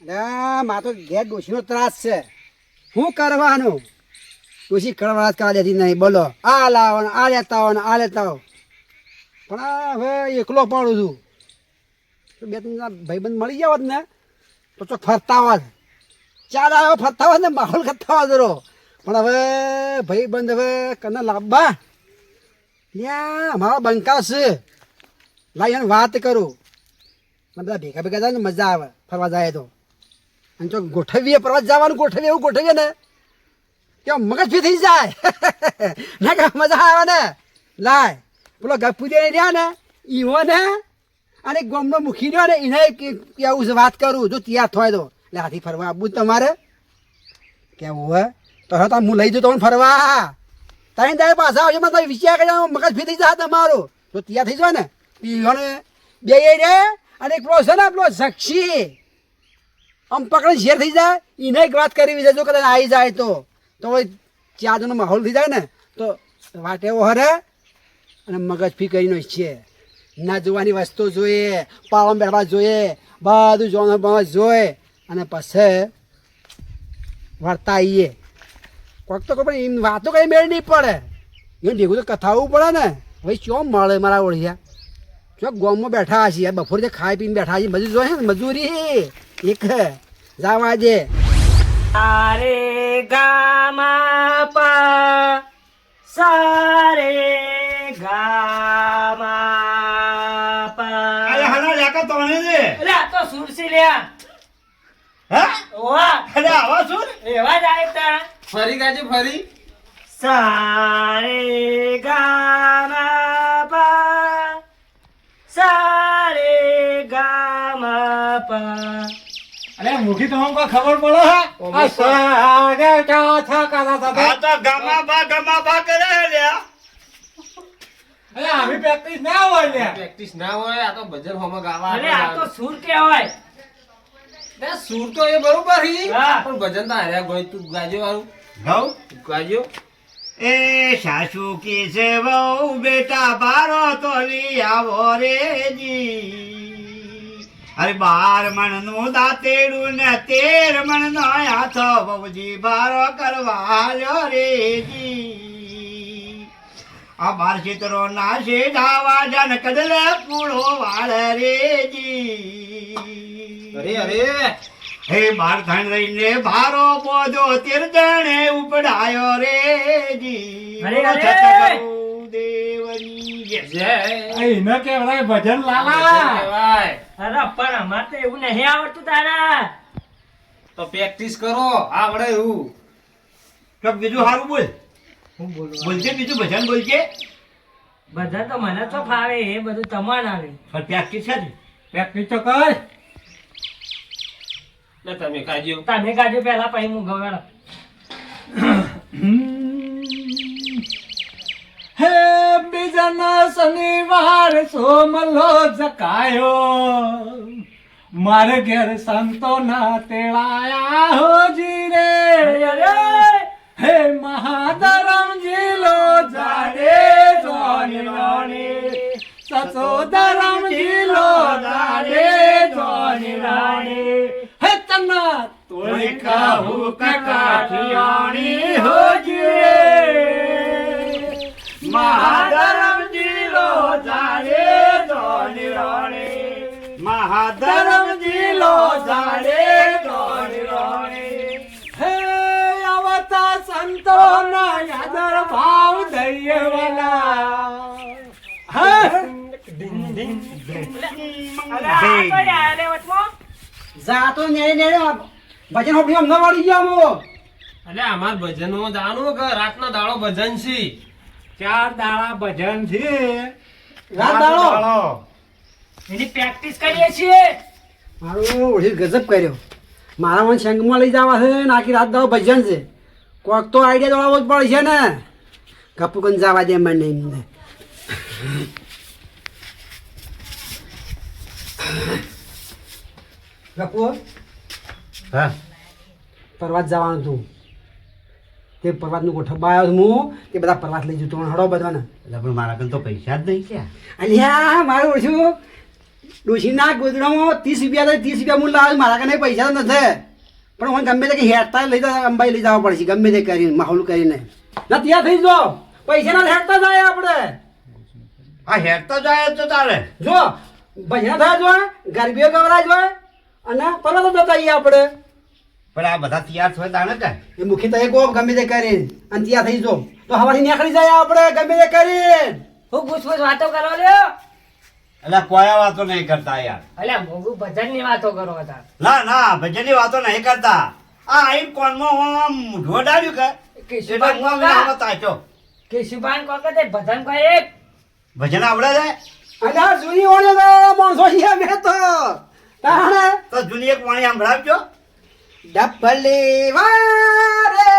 અરે મા તો ઘેર ડોશીનો ત્રાસ છે. શું કરવાનું? ડોશી કરવા કાઢ નહીં. બોલો, આ લાવો આ લેતા આવો આ લેતા આવો. પણ હવે એકલો પડું છું. બે ત્રણ ભાઈબંધ મળી જાવ ને, તો તો ફરતા હોત ચાર આવ્યો ફરતા હોત ને, માહોલ કરતા રો પણ હવે ભાઈબંધ હવે કને લાવવા? ત્યાં અમારો બંકા છે. લાઈ વાત કરું. બધા ભેગા ભેગા ને મજા આવે, ફરવા જાય તો. અને જો ગોઠવીએ, પ્રવાસ જવાનું ગોઠવીએ, એવું ગોઠવીએ ને, કે મગજ ફી થઈ જાય. ના કે મજા આવે ને. લાય, પેલો ગપુ દે રહ્યા ને, ઈવો ને, અને ગોમનો મુખી રહ્યો ને, એને કેવું છે વાત કરું, જો તૈયાર થાય તો. એટલે હાથી ફરવા આવવું તમારે. કેવું હે? તો હવે તમે હું લઈ જતો ફરવા. તારી તારે પાછા આવજો મને વિચાર કરી મગજ ફી થઈ જાય તમારું. તો તૈયાર થઈ જાય ને, ઈવો બે રે, અને એક પેલો છે ને, પેલો ઝક્ષી આમ પકડી શેર થઈ જાય. એને એક વાત કરી જો કદાચ આવી જાય તો. તો ચાદરનો માહોલ થઈ જાય ને, તો વાટે એવો હરે, અને મગજ ફી કરીને છે. ના જોવાની વસ્તુ જોઈએ પાવન બેઠવા જોઈએ, બધું જોવાનું બસ જોઈએ. અને પછી વર્તા આવીએ. કોઈક તો કોઈ પણ એમ વાતો કંઈ મેળ નહીં પડે. એ ભેગું તો કથાવું પડે ને. હવે ચો મળે મારા ઓળિયા? ચો ગોમમાં બેઠા છીએ બપોરે જે ખાઈ પીને બેઠા છીએ મજૂર જોઈએ ને, મજૂરી એક જાવા દે. સારે ગામા પા સારે ગામા પા. અરે હાલા લેકા તોણે છે અલે આ તો સુરસી લ્યા. હા? ઓવા. અરે આવા એવા ફરી ગાજે ફરી. સારે મુખી તમને કોઈ ખબર પડે હે? આ સાગે ક્યાં થા કાલા આ તો ગમા બા ગમા બા કરે લે અરે આવી પ્રેક્ટિસ ના હોય લે પ્રેક્ટિસ ના હોય આ તો ભજન હોમાં ગાવા અરે આ તો સુર કહેવાય. બે સુર તો એ બરોબર હી. પણ ભજન તો હાર્યા ગોય તું ગાજો વાળું ઘઉં ગાજો એ સાસુ કી છે વહુ બેટા બારો તો લઈ આવો રે જી. અરે બાર મણનું દાતેડું ને તેર મણ નો હાથ બહુજી બારો કરવા લ્યો રે જી. આ બાર ચિત્રો ના છે ધાવા જન કદલે પૂળો વાળ રેજી અરે અરે. હે બાર થણ લઈને ભારો બોધો તીર્થણે ઉપડાયો રે જી. અરે, અરે! દેવની જય. એ ન કેવડાય ભજન ભજન લાલા કહેવાય. અરે પણ અમારે તો એવું નહીં આવડતું તારા. તો પ્રેક્ટિસ કરો આવડે એવું. તો બીજું સારું બોલ. હું બોલજે બીજું ભજન બોલજે બધા તો મને તો ફાવે એ બધું તમાર આવે પણ પ્રેક્ટિસ છે ને પ્રેક્ટિસ તો કર. ને તમે ગાજો તમે ગાજો પેલા પછી હું ગવાડો. બીજાના શનિવાર સોમલો જકાયો. મારે ઘેર સંતો ના તેડાયા હોજી રે હે મહાધરમ લો જાડે જોની રાણી લો જીલો જાતો નેડે નેડે ભજન હોપડી અમને વળી ગયા મો એટલે અમાર ભજનો જાણો કે રાતનો દાડો ભજન છે? ચાર દાડા ભજન છે. રાત દાળો? એની પ્રેક્ટિસ કરીએ છીએ. મારું ઓઢી ગજબ કર્યો. મારા મને સંગમાં લઈ જવા છે ને આખી રાત દાડો ભજન છે. કોક તો આઈડિયા દોડાવવો જ પડશે ને. ગપુ કન જવા દે મને એમને. ગપુ હા. પર્વત જવાનું હતું તે પ્રવાસનું ગોઠવવા આવ્યો છું હું. તે બધા પર્વત લઈ જતો હડો બધાને. એટલે પણ મારા કન તો પૈસા જ નહીં ક્યાં અલ્યા મારું ઓછું. ડોશીના ગોદડામાં ત્રીસ રૂપિયા તો ત્રીસ રૂપિયા મૂળ લાવે મારા કને પૈસા તો નથી. પણ હું ગમે તે કે હેરતા લઈ જાવ અંબાઈ લઈ જવા પડશે ગમે તે કરીને માહોલ કરીને. ના ત્યાં થઈ જો. પૈસા ના હેરતા જાય આપણે. આ હેરતા તો જાય તો તારે. જો ભજના થાય જો ગરબીઓ ગવરા જો અને પરત તો જતાઈએ આપણે. પણ આ બધા તૈયાર થયા તાણે કે? એ મુખી તો એક ગમે તે કરીને અને તૈયાર થઈ જો. તો હવાથી નીકળી જાય આપણે ગમે તે કરીને હું પૂછપૂછ વાતો કરો લ્યો? એટલે કોઈ વાતો નહીં કરતા યાર. અલ્યા મોગું ભજનની વાતો કરો હતા. ના ના ભજનની વાતો નહીં કરતા. આ આઈન કોનમાં આમ ઢોડાડ્યું કે? એટલે હું આમ કોકા આમ કેશુભાન કોકા તે ભજન કોઈ ભજન આવડે છે? અને આ જૂની ઓળે તો માણસો છે મે તો. તાણે તો જૂની એક વાણી સંભળાવજો. ડફલી વારે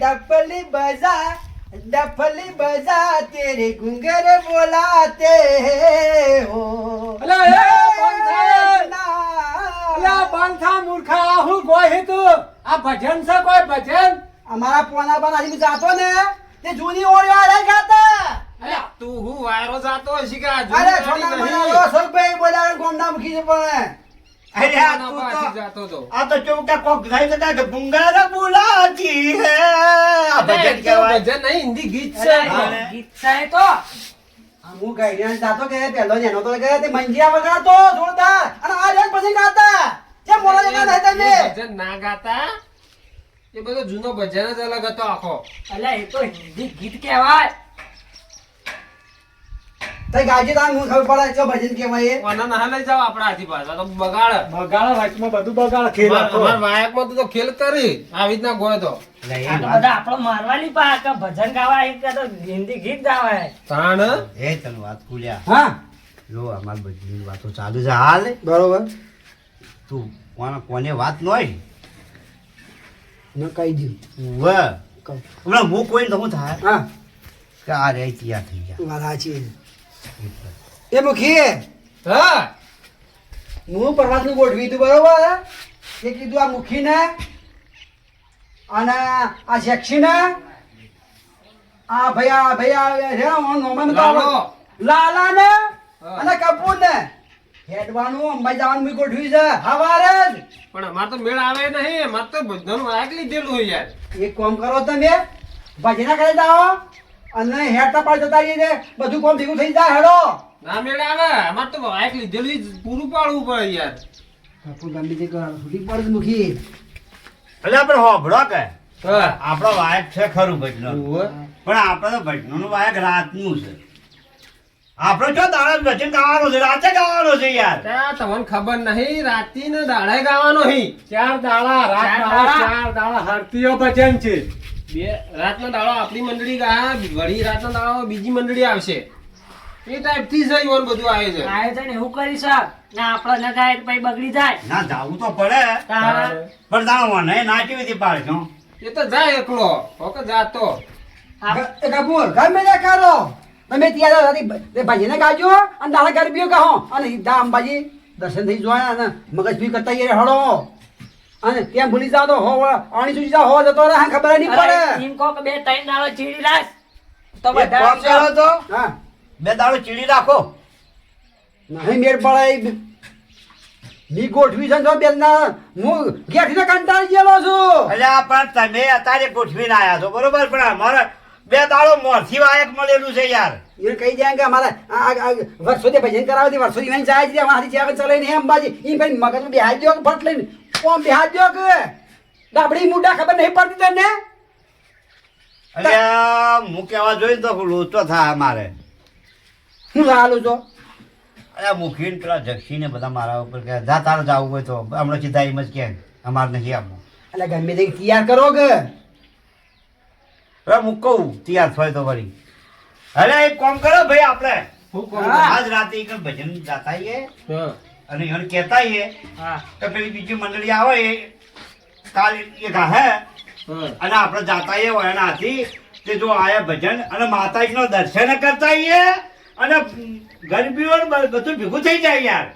ડફલી બજા ડફલી બજા તેરે ગુંગર બોલાતે હો. અલા, એ અલા બંધા મૂર્ખા હું કોઈ હે તું આ ભજન છે કોઈ ભજન? અમારા પોના પર આજે જાતો ને તે જૂની ઓળવા આલે ગાતા. તું હું વાયરો જાતો હશી અરે છોટા ગાડી મને બોલાવે ગોમડા મૂકી છે પણ અરે આ તું તો જાતો તો. આ તો ચૌકા કોક થઈ જતા કે ગુંગર બોલાતી હે. આ ભજન કહેવાય. ભજન નહીં હિન્દી ગીત છે. ગીત છે તો. હું ગાઈડન્સ જાતો કે પેલો નેનો તો કે તે મંજીરા વગાડતો જોરદાર. અને આ રેન પછી ગાતા. જે મોરા જગા થાય તમે ભજન ના ગાતા? એ બધો જૂનો ભજન જ અલગ હતો આખો. અલ્યા એ તો હિન્દી ગીત કહેવાય. તઈ ગાજી તાન હું ખબર પડે જો ભજન કેવાય એ. ના લઈ જાવ આપણા હાથી પાછા તો બગાડ. બગાડ બધું બગાડ ખેલ. અમાર વાયકમાં તો તો ખેલ કરી આવી રીતના ગોય તો. બધા આપણો મારવાની પા કે ભજન ગાવા એક તો હિન્દી ગીત ગાવાય તાણ? એ તને વાત ખુલ્યા હા? જો અમાર બધી વાતો ચાલુ છે. હાલ. બરોબર. તું કોને કોને વાત નોય? ન કહી દઉં વ કહું. હમણાં હું કોઈ તો થાય? હા. કે આ રે તૈયાર થઈ ગયા. વાત સાચી એ મુખી. હા. હું પ્રવાસનું ગોઠવી હતું બરોબર? એ કીધું આ મુખીને અને આ શેક્ષીને આ ભાઈ આ હે નોમન તો લાલો. લાલાને હા. અને કપૂરને. હેડવાનું અંબાઈ જવાનું મેં ગોઠવી છે. હવારે જ. પણ અમાર તો મેળ આવે નહીં. અમાર તો બધાનું વાયક લીધેલું યાર. એક કામ કરો તમે. ભજના કરી જાઓ અને હેડતા પાડ જતા રહીએ છે. બધું કોમ ભેગું થઈ જાય હેડો. ના મેળ આવે. અમાર તો વાયક લીધેલી પૂરું પાડવું પડે યાર. કપૂર ગમે જે છૂટી પડે મુખી. એટલે આપણે હોભળો કે. આપણો વાયક છે ખરું ભજનો પણ આપણે તો ભજનોનું વાયક રાતનું છે. આપણે જો દાડા ભજન ગાવાનું છે? રાતે ગાવાનું છે યાર. ત્યાં તમને ખબર નહીં રાતી ને દાડે ગાવાનો હી ચાર દાડા રાત. ચાર દાડા હરતીઓ ભજન છે. બે રાતનો દાડો આપણી મંડળી ગયા વળી રાતનો દાડો બીજી મંડળી આવશે. એ ટાઈપથી જ ઈવન બધું આવે છે. આયોજન એવું કરી સાહેબ ના આપણે ન ગાય તો પછી બગડી જાય. ના જાવું તો પડે. પણ તારા મને નાચી હતી પાડજો એ તો જાય એકલો ઓકે જાતો. કપૂર ગમે મેં કરો તમે ત્યાં ભાજીને ગાજો અને દાડા ગરબીઓ કહો અને સીધા અંબાજી દર્શન થઈ જોયા ને મગજ ભી કરતા હળો અને ત્યાં ભૂલી જાવ તો હો આણી સુધી જાવ હો જતો રહે ખબર નહીં પડે. એમ કહો કે બે ત્રણ દાડો ચીડી રાખ. તો બધા તો. હા. બે દાડો ચીડી રાખો. નહીં મેળ પડે ની ગોઠવી છે ને તો બેન ના હું ગેઠીને કંટાળી ગયેલો છું. એટલે આ પણ તમે અત્યારે ગોઠવીને આવ્યા છો બરોબર? પણ અમારે બે દાડો મોરથી વાયક મળેલું છે યાર. એ કહી જાય કે અમારે વર્ષોથી ભજન કરાવતી વર્ષોથી વહી જાય છે અમારી જ્યાં ચલાવી ને અંબાજી. એ ભાઈ મગજ બેહાઈ ગયો ફટ લઈને. કોમ ગયો કે? ડાબડી મુડા ખબર નહીં પડતી તને? અલ્યા હું કેવા જોઈ તો લોચો થાય મારે. હું લાલું છો. અરે મુખીન પેલા જક્ષીને બધા મારા ઉપર કે જા તારે જવું હોય તો. હમણાં સીધા એમ જ કે અમારે નથી આપવું એટલે ગમે તે તૈયાર કરો કે? હવે હું કહું તૈયાર થાય તો વળી. અરે એક કામ કરો ભાઈ આપણે. આજ રાતે એક ભજન જાતા. અને એને કહેતા એ હા. કે પેલી બીજી મંડળી આવે એ કાલ એ ગાહે અને આપણે જાતા એ હોય એના હાથી તે જો આયા ભજન અને માતાજીનો દર્શન કરતા એ અને ગરબીઓ બધું ભેગું થઈ જાય યાર.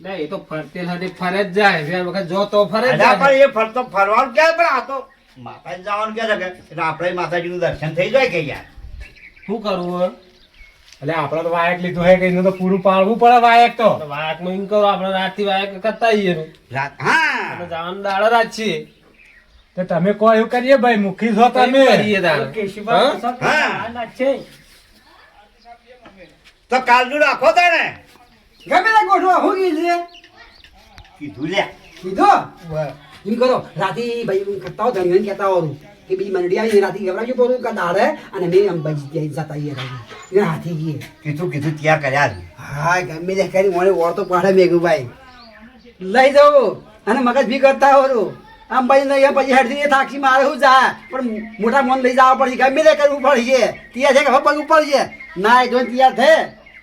ના, એ તો ફરતે સાથે ફરે જ જાય. બે વખત જો તો ફરે જ જાય. પણ એ ફરતો ફરવાનું ક્યાં? પણ આ તો માતાજી જવાનું ક્યાં છે એટલે આપણે માતાજીનું દર્શન થઈ જાય કે યાર? શું કરવું એટલે આપણે તો વાયક લીધું હે કે એનું તો પૂરું પાડવું પડે વાયક તો. વાયક એમ કરો આપણે રાતથી વાયક કરતા આવીએ રાત હા. જવાનું દાડો રાત છીએ તો તમે કહો એવું કરીએ ભાઈ મુખી છો તમે. તો કાલનું રાખો તને. ગમે તે ગોઠવા હું કીધું કીધું લે. કીધું? એમ કરો રાતે ભાઈ હું કરતા હો ધણીને કહેતા હોઉં કે બીજી મંડળી આવી રાતે ગભરાજો પોતું કે દાડે અને મેં અંબાજી ત્યાં જતા આવીએ રાતે. ને હાથી ગઈએ કીધું કીધું તૈયાર કર્યા જ. હા ગમે તે કરી મને ઓર તો પાડે મેઘું ભાઈ લઈ જવું અને મગજ ભી કરતા હોરું. અંબાજી નહીં પછી હેડથી થાકી મારે શું જા? પણ મોટા મોન લઈ જવા પડશે ગમે તે કરવું પડશે ત્યાં છે કે હવે પગવું પડશે ના એ જોઈને ત્યાં થે.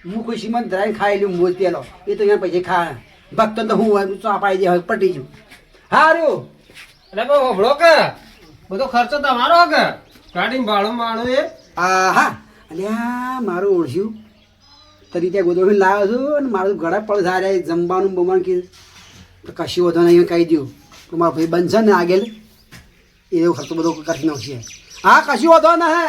હું ખુશી મને ધરાઈને ખાઈ લઉં મોજ પેલો. એ તો અહીંયા પછી ખા ભક્તો તો હું હોય અપાઈ દે પટી જઉં. હારું. એટલે પણ હોભળો કે. બધો ખર્ચો તમારો કે? ગાડી ભાડું ભાડું એ. આ હા અલ્યા મારું ઓળખ્યું. તરી ત્યાં ગોદડું લાવ્યો છું અને મારું ઘડા પણ સારા જમવાનું બમવાનું કીધું. તો કશું વધુ નહીં કહી દઉં. તો મારો ભાઈ બનશે ને આગળ એવો ખર્ચો બધો કરી નાખશે. હા કશું વધો ને હે?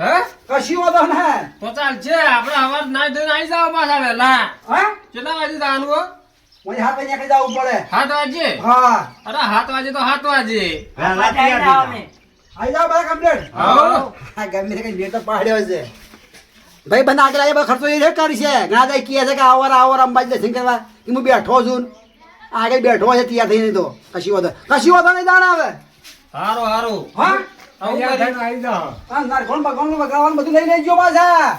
હે કશું વધો ને તો ચાલશે. આપણે અવાજ ના ધોઈને આવી જાવ પાછા વહેલા. હા? કેટલા વાગે જવાનું હો? મને હાથ પૈસા કઈ જવું પડે. સાત વાગે હા. અરે સાત વાગે તો હાથ વાગે આવો જાઓ બધા કમ્પ્લેટ. હા. હા ગમે કઈ ભેટ તો પાડ્યો છે. ભાઈ બંધ આગળ આવ્યા ખર્ચો એ કરી છે. ઘણા કહે છે કે આવર આવર અંબાજી દર્શન કરવા. કે હું બેઠો છું આગળ બેઠો છે તૈયાર થઈને તો. કશી વધો કશી વધો નહીં દાણ આવે. હારો હારું. હા? આવું નારકોણ બગવાન બગાવવાનું બધું લઈ લેજો પાછા.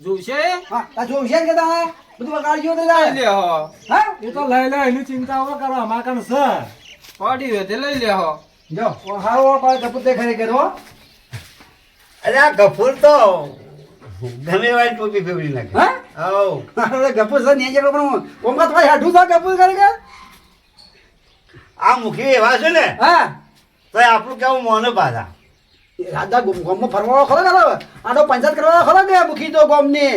જોશે? હા તા જોવું છે કે તારે બધું બગાડજો તો લઈ લે હો. હા? એ તો લઈ લે એની ચિંતા ન કરો અમારા કણ છે? પડી હોય તે લઈ લે હો. જો હારો પાડે કપૂર તે ખરે કરો અરે આ ગફુર તો ગમે વાળી ટોપી ફેવરી નાખે હા? અરે સર પણ કોમકા તો હાડું છે કપૂર કરે કે? આ મુખી એવા છે ને હા? તો આપણું કેવું મોને પાછા. રાધા ગોમમાં ફરવાનો ખરો કે તો પંચાયત કરવાનો ખરો કે મુખી તો ગોમને.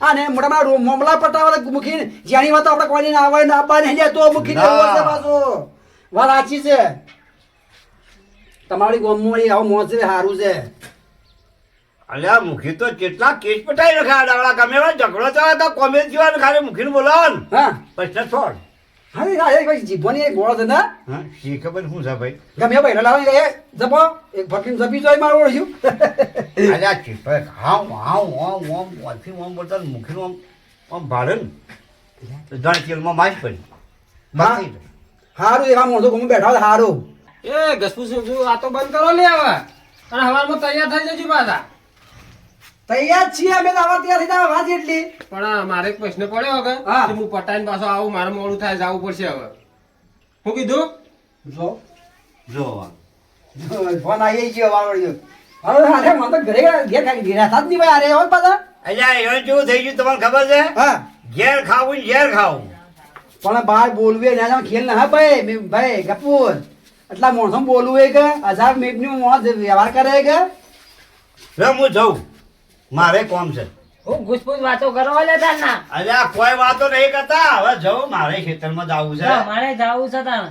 અને મોટા મોમલા પટાવાળા મુખી જાણી વાત આપણે કોઈ ના આવે ને આપવા નહીં જાય તો મુખી ને ના. એવું હશે પાછું. વાત સાચી છે. તમારી ગોમમાં આવું મોજ છે સારું છે. અલ્યા મુખી તો કેટલા કેસ પટાઈ રખ્યા ડાવડા ગમે ઝઘડો થયો તો કોમેન્ટ જીવાનું ખાલી મુખીને બોલો હા. પછી છોડ. હા એક ભાઈ જીભોની એક ગોળ છે હા શી ખબર શું છે ભાઈ? ગમે એ ભાઈ લાવ એ જપો એક ભટકીને જપી જોઈ મારું ઓળખ્યું. આ ચીપે હાઉ હાવ ઓમ ઓમ ઓથી ઓમ બોલતા મુખી ઓમ ઓમ ભાડે ને. જાણે તેલમાં માસ પડી. હા. બસ થઈ જાય. સારું એવા માણસો ગમે બેઠા હારું. એ ગસપુ આ તો બંધ કરો લે હવે. અને હવારમાં તૈયાર થઈ જજો પાછા. તૈયાર છીએ અમે તો આવા તૈયાર થઈ જાવ વાત એટલી. પણ આ મારે એક પ્રશ્ન પડ્યો હવે હા. કે હું પટાઈને પાછો આવું મારે મોડું થાય જવું પડશે હવે. શું કીધું? જો. જો. ફોન આવી ગયો વાળો હવે હાલે મને તો ઘરે ઘેર ખાલી ઘેર થાત નહીં ભાઈ અરે હોય પાછા. અલ્યા એવું જેવું થઈ ગયું તમને ખબર છે? હા. ઘેર ખાવું ઘેર ખાવું. પણ બહાર બોલવું ના જાવ ખેલ ના હા ભાઈ મેં ભાઈ કપૂર એટલા માણસો બોલવું એ કે હજાર મિનિટનું માણસ વ્યવહાર કરે કે. હું જઉં. મારે કોમ છે. હું ઘૂસપૂસ વાતો કરો લે તાર ના. અલ્યા કોઈ વાતો નહીં કરતા. હવે જવું મારે ખેતરમાં જવું છે. મારે જવું છે તાર.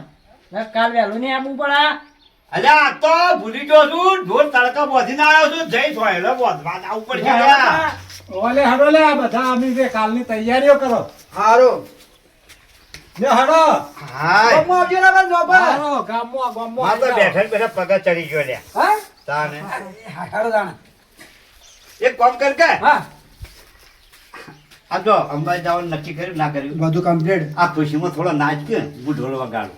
કાલ વહેલું નહીં આપવું પડે. અલ્યા આ તો ભૂલી ગયો છું. ઢોર તડકા બોધીને આવ્યો છું. જઈ સોયલો બોધવા જવું પડશે ઓલે હરો લે આ બધા અમે જે કાલની તૈયારીઓ કરો. હારો. બેઠા બેઠા પગ ચડી ગયો લે હા? તાને. હાડો જાણે એક કામ કર કે. હા. આ જો અંબાજી જવાનું નક્કી કર્યું ના કર્યું? બધું કમ્પ્લીટ આ ખુશીમાં થોડો નાચ કે હું ઢોલ વગાડું.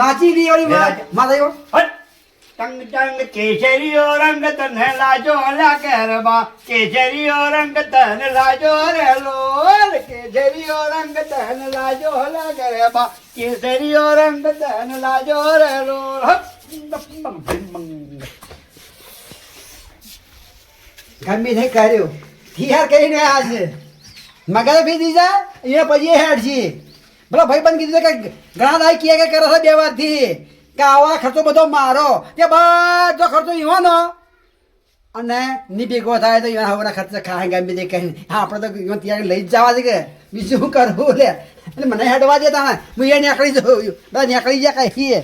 નાચી દી ઓલી માં માં થયો હટ! ટંગ ટંગ કેસરીયો રંગ તને લાજો લા કેરબા કેસરીયો રંગ તને લાજો રે લોલ. કેસરીયો રંગ તને લાજો લા કેરબા કેસરીયો રંગ તને લાજો રે લોલ! ગમે નહીં કર્યો. થિયાર કરીને આ છે. મગર ભી દીધા એ પછી હેડ છે બોલો ભાઈ બંધ કીધું કે ઘણા દાય કે કરે છે બે વારથી કે આવા ખર્ચો બધો મારો. કે બધો ખર્ચો ઈવાનો અને ની ભેગો થાય તો ઈવાન હવના ખર્ચો ખાય ગમી દે કહીને હા, આપણે તો ઈવન ત્યાં લઈ જ જવા છે કે. બીજું કરવું લે? એટલે મને હેડવા દે તાણે. હું એ નીકળી જઉં. બધા નીકળી જાય કહીએ